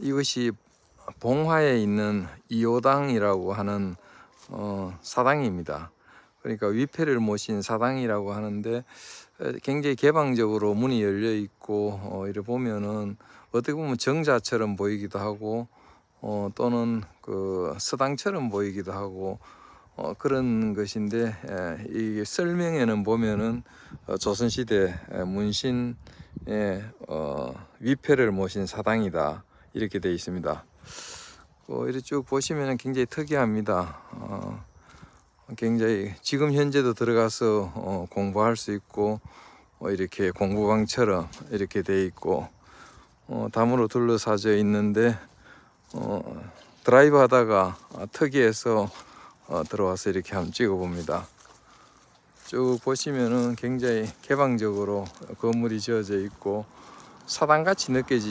이것이 봉화에 있는 이호당이라고 하는 어, 사당입니다. 그러니까 위패를 모신 사당이라고 하는데 에, 굉장히 개방적으로 문이 열려 있고 어, 이래 보면은 어떻게 보면 정자처럼 보이기도 하고 어, 또는 그 서당처럼 보이기도 하고 어, 그런 것인데 에, 이게 설명에는 보면은 어, 조선시대 에, 문신의 어, 위패를 모신 사당이다 이렇게 되어 있습니다. 어, 이렇게 쭉 보시면 굉장히 특이합니다. 어, 굉장히 지금 현재도 들어가서 어, 공부할 수 있고 어, 이렇게 공부방처럼 이렇게 돼 있고 어, 담으로 둘러싸져 있는데 어, 드라이브 하다가 아, 특이해서 어, 들어와서 이렇게 한번 찍어 봅니다. 쭉 보시면은 굉장히 개방적으로 건물이 지어져 있고 사당같이 느껴지지